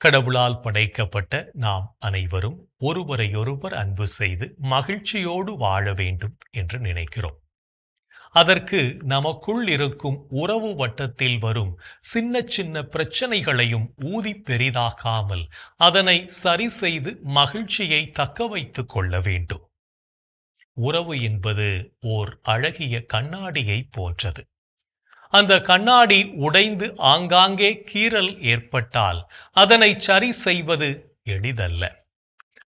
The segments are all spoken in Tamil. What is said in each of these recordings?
கடவுளால் படைக்கப்பட்ட நாம் அனைவரும் ஒருவரையொருவர் அன்பு செய்து மகிழ்ச்சியோடு வாழ வேண்டும் என்று நினைக்கிறோம். அதற்கு நமக்குள் இருக்கும் உறவு வட்டத்தில் வரும் சின்ன சின்ன பிரச்சனைகளையும் ஊதி பெரிதாக்காமல் அதனை சரி செய்து மகிழ்ச்சியை தக்க வைத்துக் கொள்ள வேண்டும். உறவு என்பது ஓர் அழகிய கண்ணாடியை போன்றது. அந்த கண்ணாடி உடைந்து ஆங்காங்கே கீறல் ஏற்பட்டால் அதனை சரி செய்வது எளிதல்ல.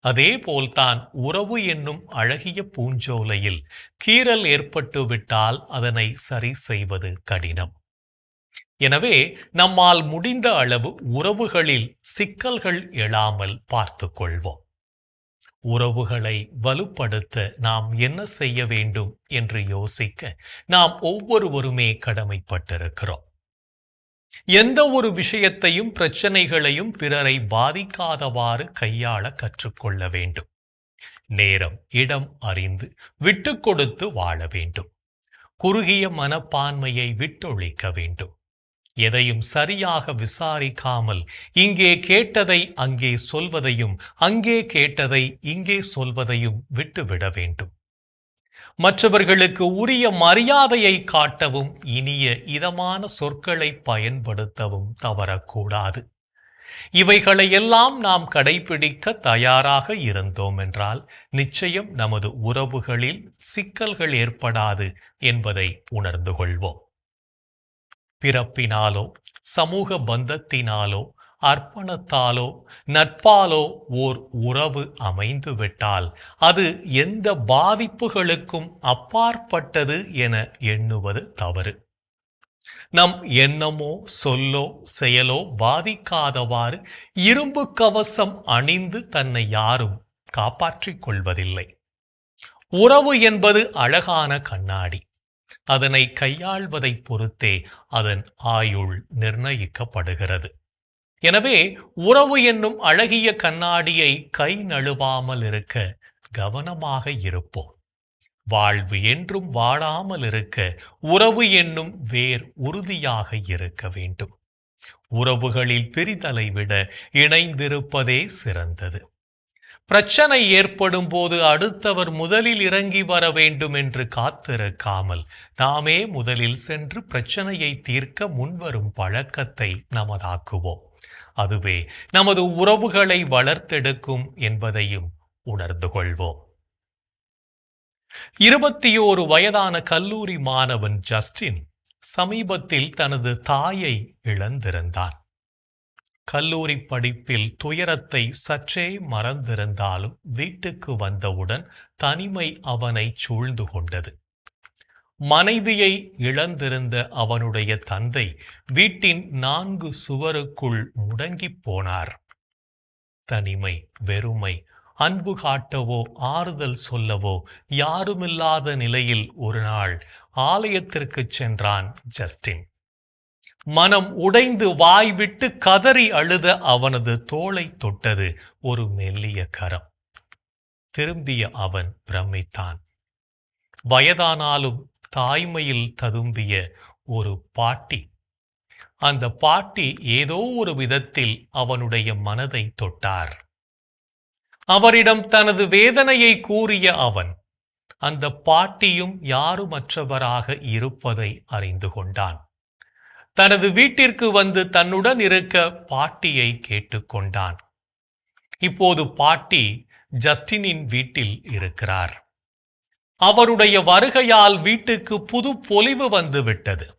அதேபோல்தான் உறவு என்னும் அழகிய பூஞ்சோலையில் கீறல் ஏற்பட்டுவிட்டால் அதனை சரி செய்வது கடினம். எனவே நம்மால் முடிந்த அளவு உறவுகளில் சிக்கல்கள் எழாமல் பார்த்து கொள்வோம். உறவுகளை வலுப்படுத்த நாம் என்ன செய்ய வேண்டும் என்று யோசிக்க நாம் ஒவ்வொருவருமே கடமைப்பட்டிருக்கிறோம். எந்த ஒரு விஷயத்தையும் பிரச்சனைகளையும் பிறரை பாதிக்காதவாறு கையாள கற்றுக்கொள்ள வேண்டும். நேரம் இடம் அறிந்து விட்டு கொடுத்து வாழ வேண்டும். குறுகிய மனப்பான்மையை விட்டொழிக்க வேண்டும். எதையும் சரியாக விசாரிக்காமல் இங்கே கேட்டதை அங்கே சொல்வதையும் அங்கே கேட்டதை இங்கே சொல்வதையும் விட்டுவிட வேண்டும். மற்றவர்களுக்கு உரிய மரியாதையை காட்டவும் இனிய இதமான சொற்களை பயன்படுத்தவும் தவறக்கூடாது. இவைகளையெல்லாம் நாம் கடைபிடிக்க தயாராக இருந்தோம் என்றால் நிச்சயம் நமது உறவுகளில் சிக்கல்கள் ஏற்படாது என்பதை உணர்ந்து கொள்வோம். பிறப்பினாலோ சமூக பந்தத்தினாலோ அர்ப்பணத்தாலோ நட்பாலோ ஓர் உறவு அமைந்துவிட்டால் அது எந்த பாதிப்புகளுக்கும் அப்பாற்பட்டது என எண்ணுவது தவறு. நம் எண்ணமோ சொல்லோ செயலோ பாதிக்காதவாறு இரும்பு கவசம் அணிந்து தன்னை யாரும் காப்பாற்றிக் கொள்வதில்லை. உறவு என்பது அழகான கண்ணாடி. அதனை கையாள்வதை பொறுத்தே அதன் ஆயுள் நிர்ணயிக்கப்படுகிறது. எனவே உறவு என்னும் அழகிய கண்ணாடியை கை நழுவாமல் இருக்க கவனமாக இருப்போம். வாழ்வு என்றும் வாழாமல் இருக்க உறவு என்னும் வேர் உறுதியாக இருக்க வேண்டும். உறவுகளில் பிரிதலை விட இணைந்திருப்பதே சிறந்தது. பிரச்சனை ஏற்படும் போது அடுத்தவர் முதலில் இறங்கி வர வேண்டும் என்று காத்திருக்காமல் நாமே முதலில் சென்று பிரச்சனையை தீர்க்க முன்வரும் பழக்கத்தை நமதாக்குவோம். அதுவே நமது உறவுகளை வளர்த்தெடுக்கும் என்பதையும் உணர்ந்து கொள்வோம். இருபத்தி ஓரு வயதான கல்லூரி மாணவன் ஜஸ்டின் சமீபத்தில் தனது தாயை இழந்திருந்தான். கல்லூரி படிப்பில் துயரத்தை சற்றே மறந்திருந்தாலும் வீட்டுக்கு வந்தவுடன் தனிமை அவனை சூழ்ந்து கொண்டது. மனைவியை இழந்திருந்த அவனுடைய தந்தை வீட்டின் நான்கு சுவருக்குள் முடங்கிப் போனார். தனிமை வெறுமை அன்பு காட்டவோ ஆறுதல் சொல்லவோ யாருமில்லாத நிலையில் ஒரு நாள் ஆலயத்திற்கு சென்றான் ஜஸ்டின். மனம் உடைந்து வாய் விட்டு கதறி அழுத அவனது தோளை தொட்டது ஒரு மெல்லிய கரம். திரும்பிய அவன் பிரமித்தான். வயதானாலும் தாய்மையில் ததும்பிய ஒரு பாட்டி. அந்த பாட்டி ஏதோ ஒரு விதத்தில் அவனுடைய மனதை தொட்டார். அவரிடம் தனது வேதனையை கூறிய அவன் அந்த பாட்டியும் யாருமற்றவராக இருப்பதை அறிந்து கொண்டான். தனது வீட்டிற்கு வந்து தன்னுடன் இருக்க பாட்டியை கேட்டுக்கொண்டான். இப்போது பாட்டி ஜஸ்டினின் வீட்டில் இருக்கிறார். அவருடைய வருகையால் வீட்டுக்கு புது பொலிவு வந்துவிட்டது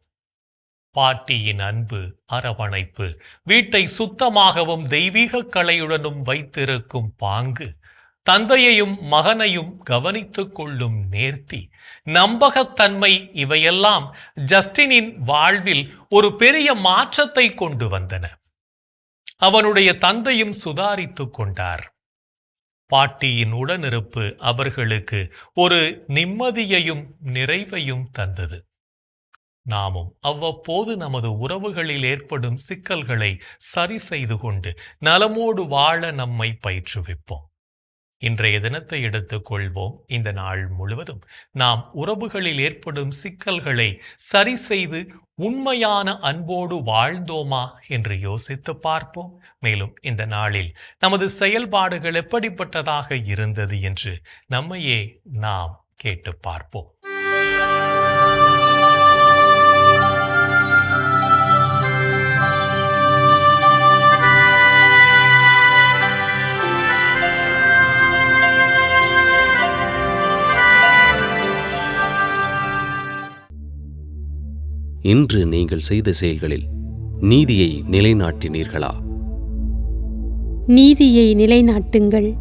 பாட்டியின் அன்பு அரவணைப்பு வீட்டை சுத்தமாகவும் தெய்வீக கலையுடனும் வைத்திருக்கும் பாங்கு தந்தையையும் மகனையும் கவனித்துக் கொள்ளும் நேர்த்தி நம்பகத்தன்மை இவையெல்லாம் ஜஸ்டினின் வாழ்வில் ஒரு பெரிய மாற்றத்தை கொண்டு வந்தன. அவனுடைய தந்தையும் சுதாரித்துக் கொண்டார். பாட்டியின் உடனிருப்பு அவர்களுக்கு ஒரு நிம்மதியையும் நிறைவையும் தந்தது. நாமும் அவ்வப்போது நமது உறவுகளில் ஏற்படும் சிக்கல்களை சரி செய்து கொண்டு நலமோடு வாழ நம்மை பயிற்றுவிப்போம். இன்றைய தினத்தை எடுத்துக்கொள்வோம். இந்த நாள் முழுவதும் நாம் உறவுகளில் ஏற்படும் சிக்கல்களை சரி செய்து உண்மையான அன்போடு வாழ்ந்தோமா என்று யோசித்து பார்ப்போம். மேலும் இந்த நாளில் நமது செயல்பாடுகள் எப்படிப்பட்டதாக இருந்தது என்று நம்மையே நாம் கேட்டு பார்ப்போம். இன்று நீங்கள் செய்த செயல்களில் நீதியை நிலைநாட்டினீர்களா? நீதியை நிலைநாட்டுங்கள்.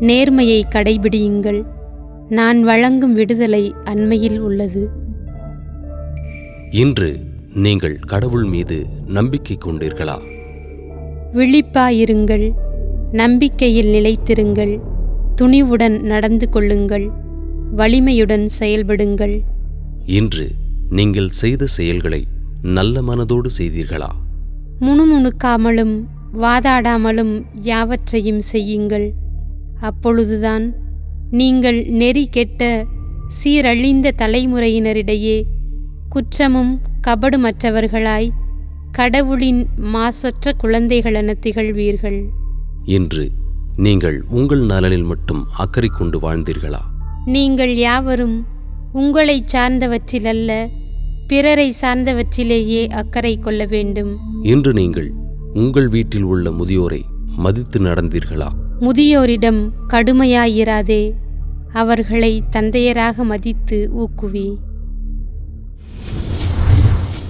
நேர்மையை கடைபிடியுங்கள். நான் வழங்கும் விடுதலை அண்மையில் உள்ளது. இன்று நீங்கள் கடவுள் மீது நம்பிக்கை கொண்டீர்களா? விழிப்பாயிருங்கள். நம்பிக்கையில் நிலைத்திருங்கள். துணிவுடன் நடந்து கொள்ளுங்கள். வலிமையுடன் செயல்படுங்கள். இன்று நீங்கள் செய்த செயல்களை நல்ல மனதோடு செய்தீர்களா? முணுமுணுக்காமலும் வாதாடாமலும் யாவற்றையும் செய்யுங்கள். அப்பொழுதுதான் நீங்கள் நெறி கெட்ட சீரழிந்த தலைமுறையினரிடையே குற்றமும் கபடுமற்றவர்களாய் கடவுளின் மாசற்ற குழந்தைகளென திகழ்வீர்கள். இன்று நீங்கள் உங்கள் நலனில் மட்டும் அக்கறை கொண்டு வாழ்ந்தீர்களா? நீங்கள் யாவரும் உங்களைச் சார்ந்தவற்றிலல்ல பிறரை சார்ந்தவற்றிலேயே அக்கறை கொள்ள வேண்டும். இன்று நீங்கள் உங்கள் வீட்டில் உள்ள முதியோரை மதித்து நடந்தீர்களா? முதியோரிடம் கடுமையாயிராதே அவர்களை தந்தையராக மதித்து ஊக்குவி.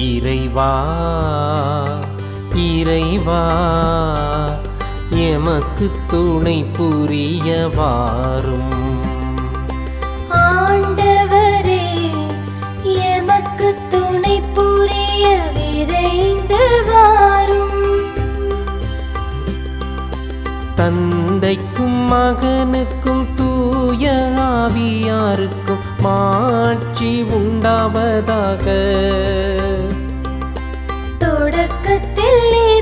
இறைவா இறைவா எமக்கு துணை புரிய வாரும் ஆண்டவரே எமக்கு துணை புரிய விரைந்து வாரும் தந்தைக்கும் மகனுக்கும் தூய ஆவியாருக்கும் மாட்சி உண்டாவதாக. தொடக்கத்தில்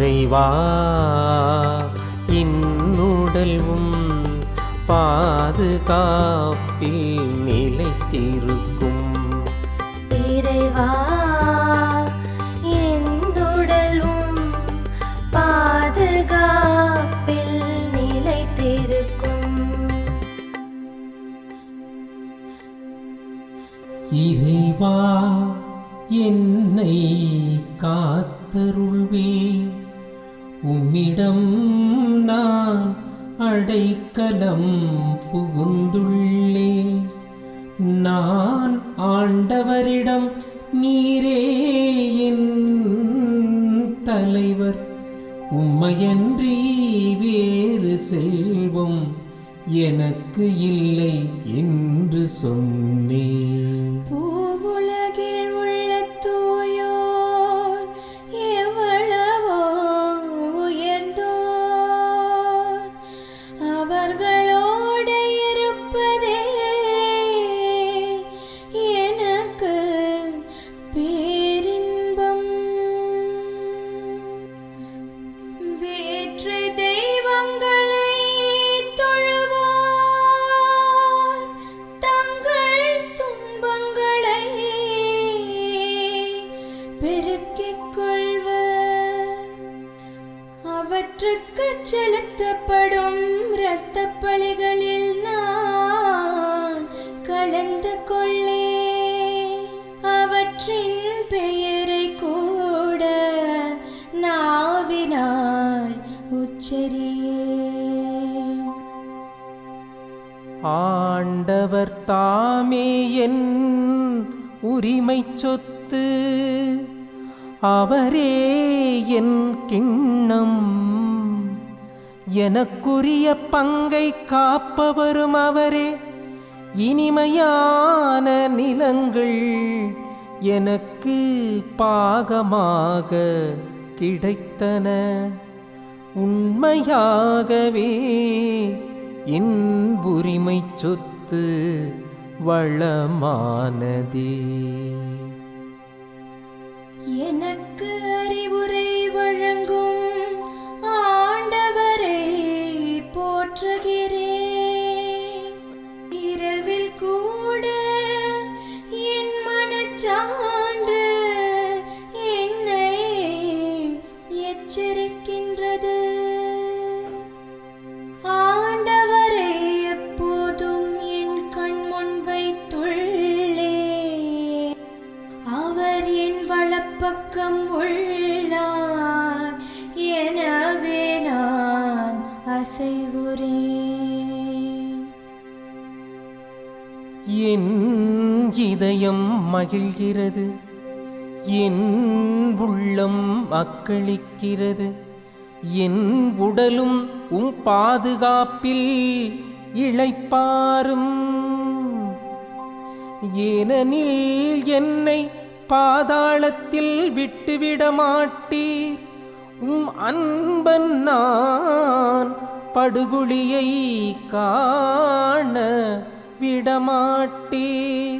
இறைவா இன்னுடல்வும் பாதுகாப்பில் நிலைத்திருக்கும். இறைவா என்னுடலும் பாதுகாப்பில் நிலைத்திருக்கும். இறைவா என்னை காத்தருள்வே. உம்மிடம் நான் அடைக்கலம் புகுந்துள்ளே. நான் ஆண்டவரிடம் நீரே என் தலைவர். உம்மையன்றி வேறு செல்வம் எனக்கு இல்லை என்று சொன்னேன். ஆண்டவர் தாமே என் உரிமை சொத்து. அவரே என் கிண்ணம். எனக்குரிய பங்கை காப்பவரும் அவரே. இனிமையான நிலங்கள் எனக்கு பாகமாக கிடைத்தன. உண்மையாகவே இன்புரிமை சொத்து வளமானதே. எனக்கு அறிவுரை வழங்கும் ஆண்டவரை போற்றுகிறேன். மகிழ்கிறது. என் உள்ளம் அக்களிக்கிறது என் உடலும் உம் பாதுகாப்பில் இளைப்பாரும். ஏனெனில் என்னை பாதாளத்தில் விட்டுவிட மாட்டீர். உம் அன்பன் நான் படுகுழியை காண விடமாட்டீர்.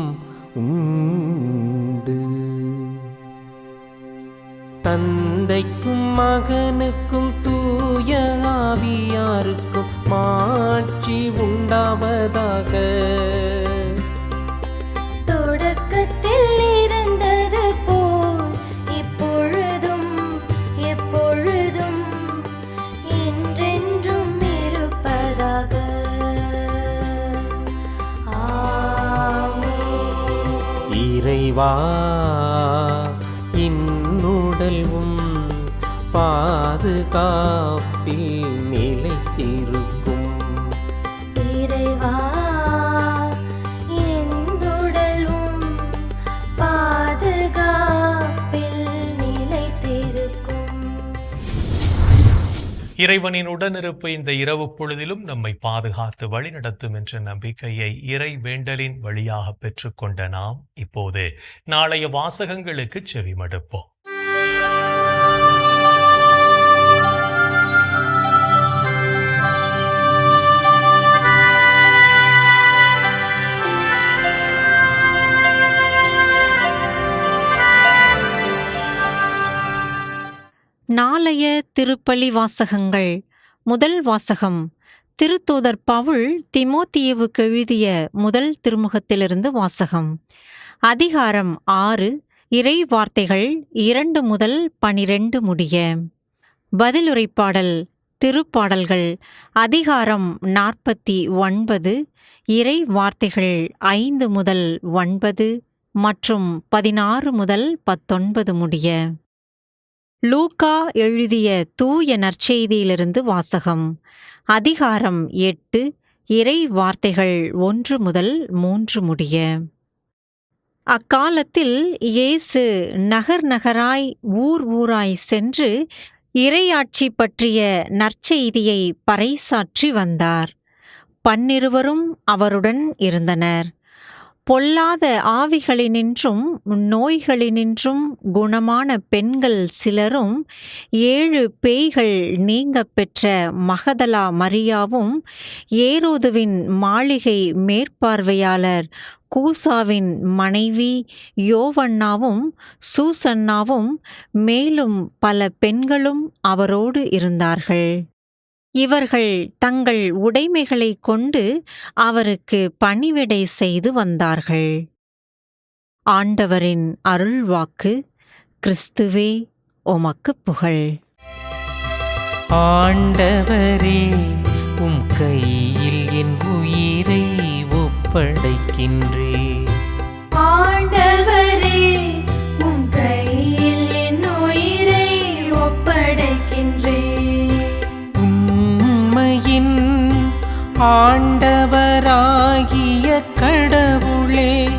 தந்தைக்கும் மகனுக்கும் தூய ஆவியாருக்கும் மாட்சி உண்டாவதாக. தொடக்கத்தில் இருந்தது போல் இப்பொழுதும் எப்பொழுதும் என்றென்றும் இருப்பதாக. இறைவா இன்னுடல்வும் பாதுகாப்பில் நிலைத்திருக்கும். இறைவா என்னுடலும் பாதுகாப்பில் நிலைத்திருக்கும். இறைவனின் உடனிருப்பு இந்த இரவு பொழுதிலும் நம்மை பாதுகாத்து வழிநடத்தும் என்ற நம்பிக்கையை இறை வேண்டலின் வழியாக பெற்றுக்கொண்ட நாம் இப்போது நாளைய வாசகங்களுக்கு செவிமடுப்போம். நாளைய திருப்பலி வாசகங்கள். முதல் வாசகம். திருத்தூதர் பவுல் திமோத்தியவுக்கு எழுதிய முதல் திருமுகத்திலிருந்து வாசகம். அதிகாரம் ஆறு. இறை வார்த்தைகள் இரண்டு முதல் பனிரெண்டு முடிய. பதிலுரைப்பாடல் திருப்பாடல்கள். அதிகாரம் நாற்பத்தி ஒன்பது. இறை வார்த்தைகள் ஐந்து முதல் ஒன்பது மற்றும் பதினாறு முதல் பத்தொன்பது முடிய. லூகா எழுதிய தூய நற்செய்தியிலிருந்து வாசகம். அதிகாரம் எட்டு இறை வார்த்தைகள் ஒன்று முதல் மூன்று முடிய. அக்காலத்தில் இயேசு நகர் நகராய் ஊர் ஊராய் சென்று இறையாட்சி பற்றிய நற்செய்தியை பறைசாற்றி வந்தார். பன்னிருவரும் அவருடன் இருந்தனர். பொல்லாத ஆவிகளினின்றும் நோய்களினின்றும் குணமான பெண்கள் சிலரும் ஏழு பேய்கள் நீங்கப் பெற்ற மகதலா மரியாவும் ஏரோதுவின் மாளிகை மேற்பார்வையாளர் கூசாவின் மனைவி யோவண்ணாவும் சூசன்னாவும் மேலும் பல பெண்களும் அவரோடு இருந்தார்கள். இவர்கள் தங்கள் உடைமைகளைக் கொண்டு அவருக்கு பணிவிடை செய்து வந்தார்கள். ஆண்டவரின் அருள்வாக்கு கிறிஸ்துவே உமக்கு புகழ். ஆண்டவரே உம் கையில் என் உயிரை ஒப்படைக்கின்றேன். ஆண்டவராகிய கடவுளே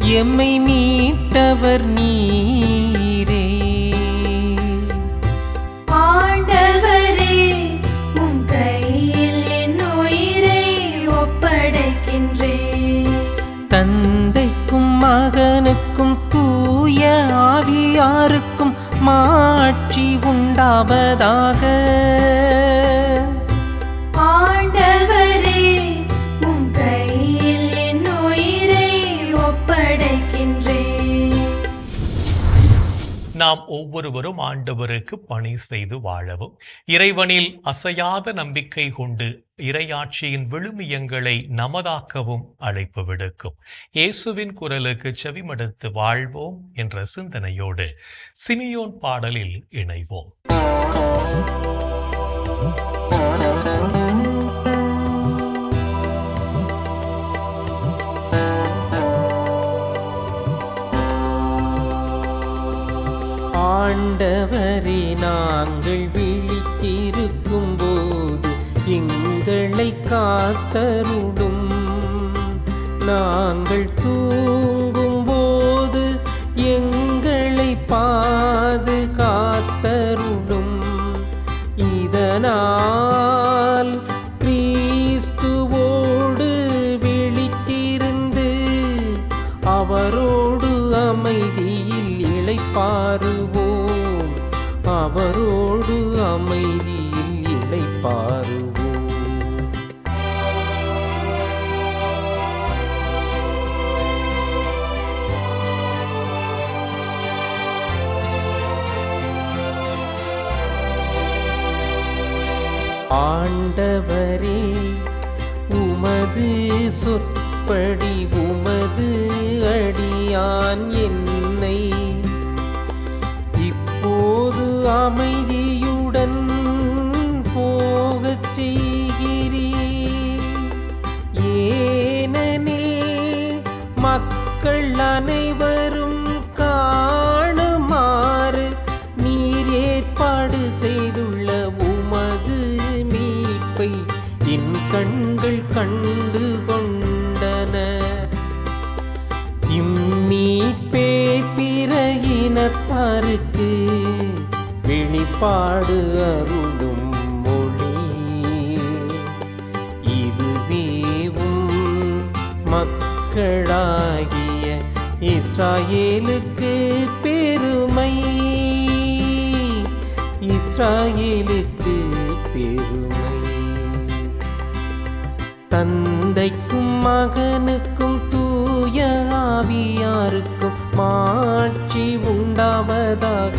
எம்மை மீட்டவர் நீரே. ஆண்டவரே உம் கையில் என் உயிரை ஒப்படைக்கின்றேன் தந்தைக்கும் மகனுக்கும் தூய ஆவியாருக்கும் மாட்சி உண்டாவதாக. நாம் ஒவ்வொருவரும் ஆண்டவருக்கு பணி செய்து வாழவும். இறைவனில் அசையாத நம்பிக்கை கொண்டு இறையாட்சியின் விழுமியங்களை நமதாக்கவும் அழைப்பு விடுக்கும். இயேசுவின் குரலுக்கு செவிமடுத்து வாழ்வோம் என்ற சிந்தனையோடு சிமியோன் பாடலில் இணைவோம். ஆண்டவரே நாங்கள் விழித்திருக்கும் போது எங்களை காத்தருடும் நாங்கள் தூ உமது சொற்படி உமது அடியான் என்னை. இப்போது அமைதியுடன் போகச் செய்கிறீர். ஏனெனில் மக்கள் அனைவரும் பாடு அருளும் மொழி. இதுவேவும் மக்களாகிய இஸ்ராயேலுக்கு பெருமை. இஸ்ராயேலுக்கு பெருமை. தந்தைக்கும் மகனுக்கும் தூய ஆவியாருக்கும் மாட்சி உண்டாவதாக.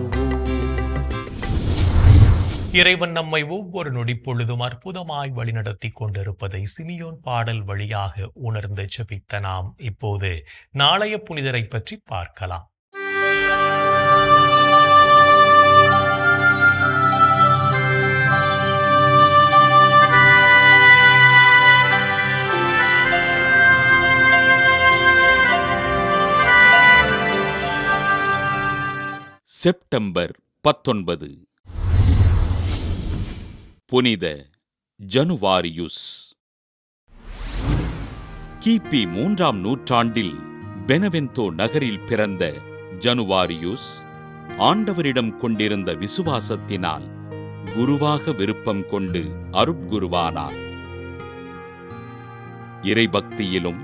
இறைவன் நம்மை ஒவ்வொரு நொடிப்பொழுதும் அற்புதமாய் வழிநடத்தி கொண்டிருப்பதை சிமியோன் பாடல் வழியாக உணர்ந்து ஜபித்த நாம் இப்போது நாளைய புனிதரை பற்றி பார்க்கலாம். செப்டம்பர் பத்தொன்பது. புனித ஜனுவாரியுஸ். கிபி மூன்றாம் நூற்றாண்டில் பெனவென்தோ நகரில் பிறந்த ஜனுவாரியுஸ் ஆண்டவரிடம் கொண்டிருந்த விசுவாசத்தினால் குருவாக விருப்பம் கொண்டு அருட்குருவானார். இறைபக்தியிலும்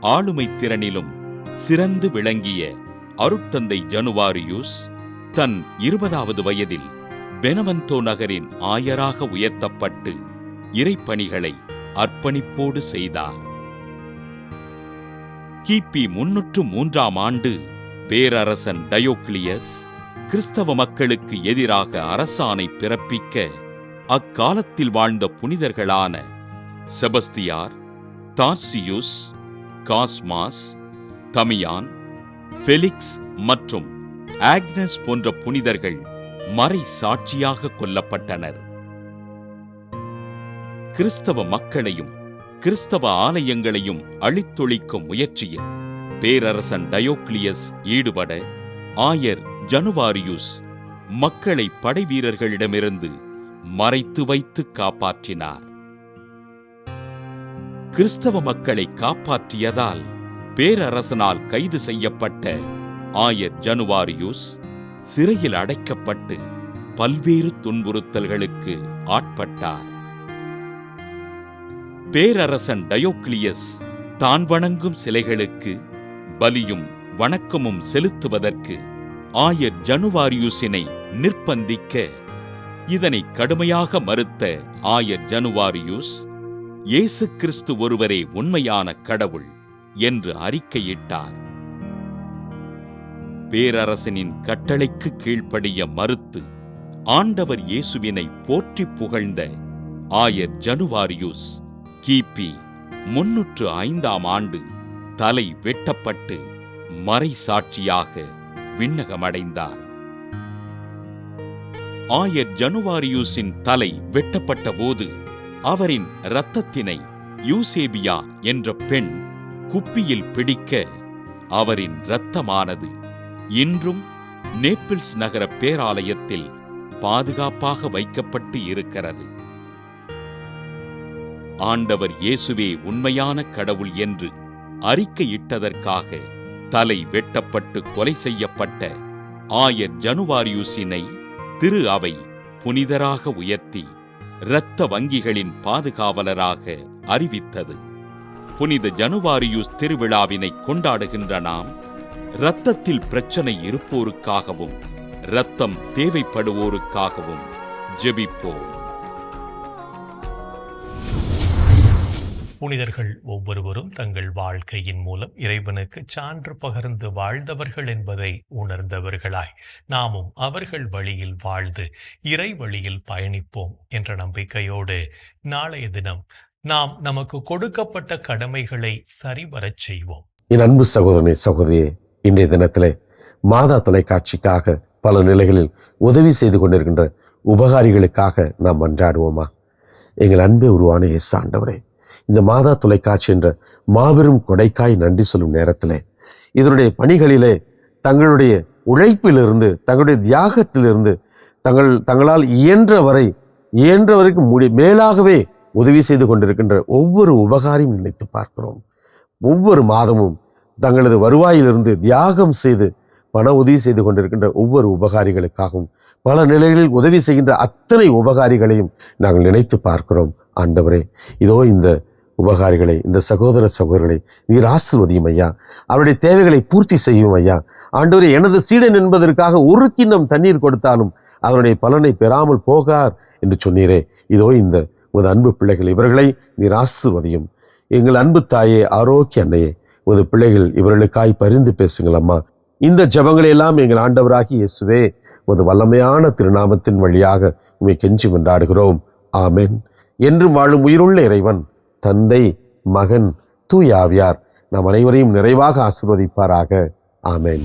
ஆளுமை திறனிலும் சிறந்து விளங்கிய அருட்தந்தை ஜனுவாரியூஸ் தன் இருபதாவது வயதில் பெனவந்தோ நகரின் ஆயராக உயர்த்தப்பட்டு இறைப்பணிகளை அர்ப்பணிப்போடு செய்தார். கிபி முன்னூற்று மூன்றாம் ஆண்டு பேரரசன் டயோக்ளியஸ் கிறிஸ்தவ மக்களுக்கு எதிராக அரசாணை பிறப்பிக்க அக்காலத்தில் வாழ்ந்த புனிதர்களான செபஸ்தியார் தார்சியுஸ் காஸ்மாஸ் தமியான் ஃபெலிக்ஸ் மற்றும் ஆக்னஸ் போன்ற புனிதர்கள் மறை சாட்சியாக கொல்லப்பட்டனர். கிறிஸ்தவ மக்களையும் கிறிஸ்தவ ஆலயங்களையும் அழித்தொழிக்கும் முயற்சியில் பேரரசன் டயோக்ளியஸ் ஈடுபட ஆயர் ஜனுவாரியுஸ் மக்களை படைவீரர்களிடமிருந்து மறைத்து வைத்து காப்பாற்றினார். கிறிஸ்தவ மக்களை காப்பாற்றியதால் பேரரசனால் கைது செய்யப்பட்ட ஆயர் ஜனுவாரியூஸ் சிறையில் அடைக்கப்பட்டு பல்வேறு துன்புறுத்தல்களுக்கு ஆட்பட்டார். பேரரசன் டயோக்ளியஸ் தான் வணங்கும் சிலைகளுக்கு பலியும் வணக்கமும் செலுத்துவதற்கு ஆயர் ஜனுவாரியூசினை நிர்பந்திக்க இதனை கடுமையாக மறுத்த ஆயர் ஜனுவாரியூஸ் இயேசு கிறிஸ்து ஒருவரே உண்மையான கடவுள் என்று அறிக்கையிட்டார். பேரரசனின் கட்டளைக்கு கீழ்ப்படிய மறுத்து ஆண்டவர் இயேசுவினை போற்றி புகழ்ந்த ஆயர் ஜனுவாரியூஸ் கிபி முன்னூற்று ஐந்தாம் ஆண்டு தலை வெட்டப்பட்டு மறை சாட்சியாக விண்ணகமடைந்தார். ஆயர் ஜனுவாரியூஸின் தலை வெட்டப்பட்ட போது அவரின் இரத்தத்தினை யூசேபியா என்ற பெண் குப்பியில் பிடிக்க அவரின் இரத்தமானது இன்றும் நேப்பிள்ஸ் நகர பேராலயத்தில் பாதுகாப்பாக வைக்கப்பட்டு இருக்கிறது. ஆண்டவர் இயேசுவே உண்மையான கடவுள் என்று அறிக்கையிட்டதற்காக தலை வெட்டப்பட்டு கொலை செய்யப்பட்ட ஆயர் ஜனுவாரியுசினை திரு அவை புனிதராக உயர்த்தி இரத்த வங்கிகளின் பாதுகாவலராக அறிவித்தது. புனித ஜனுவாரியுஸ் திருவிழாவினை கொண்டாடுகின்ற நாம் இரத்தத்தில் பிரச்சனை இருப்போருக்காகவும் இரத்தம் தேவைப்படுவோருக்காகவும் ஜெபிப்போம். புனிதர்கள் ஒவ்வொருவரும் தங்கள் வாழ்க்கையின் மூலம் இறைவனுக்கு சான்று பகர்ந்து வாழ்ந்தவர்கள் என்பதை உணர்ந்தவர்களாய் நாமும் அவர்கள் வழியில் வாழ்ந்து இறை வழியில் பயணிப்போம் என்ற நம்பிக்கையோடு நாளைய தினம் நாம் நமக்கு கொடுக்கப்பட்ட கடமைகளை சரிவரச் செய்வோம். என் அன்பு சகோதரனே சகோதரியே இன்றைய தினத்திலே மாதா தொலைக்காட்சிக்காக பல நிலைகளில் உதவி செய்து கொண்டிருக்கின்ற உபகாரிகளுக்காக நாம் மன்றாடுவோமா எங்கள் அன்பே உருவான இயேசு ஆண்டவரே இந்த மாதா தொலைக்காட்சி என்ற மாபெரும் கொடைக்காய் நன்றி சொல்லும் நேரத்திலே இதனுடைய பணிகளிலே தங்களுடைய உழைப்பிலிருந்து தங்களுடைய தியாகத்திலிருந்து தங்கள் தங்களால் இயன்ற வரை இயன்ற முடி மேலாகவே உதவி செய்து கொண்டிருக்கின்ற ஒவ்வொரு உபகாரியும் நினைத்து பார்க்கிறோம். ஒவ்வொரு மாதமும் தங்களது வருவாயிலிருந்து தியாகம் செய்து பண உதவி செய்து கொண்டிருக்கின்ற ஒவ்வொரு உபகாரிகளுக்காகவும் பல நிலைகளில் உதவி செய்கின்ற அத்தனை உபகாரிகளையும் நாங்கள் நினைத்து பார்க்கிறோம். ஆண்டவரே இதோ இந்த உபகாரிகளை இந்த சகோதர சகோதரர்களை நீர் ஆசிர்வதியும் ஐயா. அவருடைய தேவைகளை பூர்த்தி செய்யும் ஐயா. ஆண்டவரே எனது சீடன் என்பதற்காக ஒரு கிண்ணம் தண்ணீர் கொடுத்தாலும் அதனுடைய பலனை பெறாமல் போகார் என்று சொன்னீரே. இதோ இந்த உமது அன்பு பிள்ளைகள் இவர்களை நீர் ஆசிர்வதியும். எங்கள் அன்பு தாயே ஆரோக்கிய அன்னையே உது பிள்ளைகள் இவர்களுக்காய் பரிந்து பேசுங்களம்மா இந்த ஜெபங்களை எல்லாம் எங்கள் ஆண்டவராகி இயேசுவே ஒரு வல்லமையான திருநாமத்தின் வழியாக உண்மை கெஞ்சி கொண்டாடுகிறோம் ஆமென். என்று வாழும் உயிருள்ள இறைவன் தந்தை மகன் தூய் ஆவியார் நாம் அனைவரையும் நிறைவாக ஆசிர்வதிப்பாராக. ஆமேன்.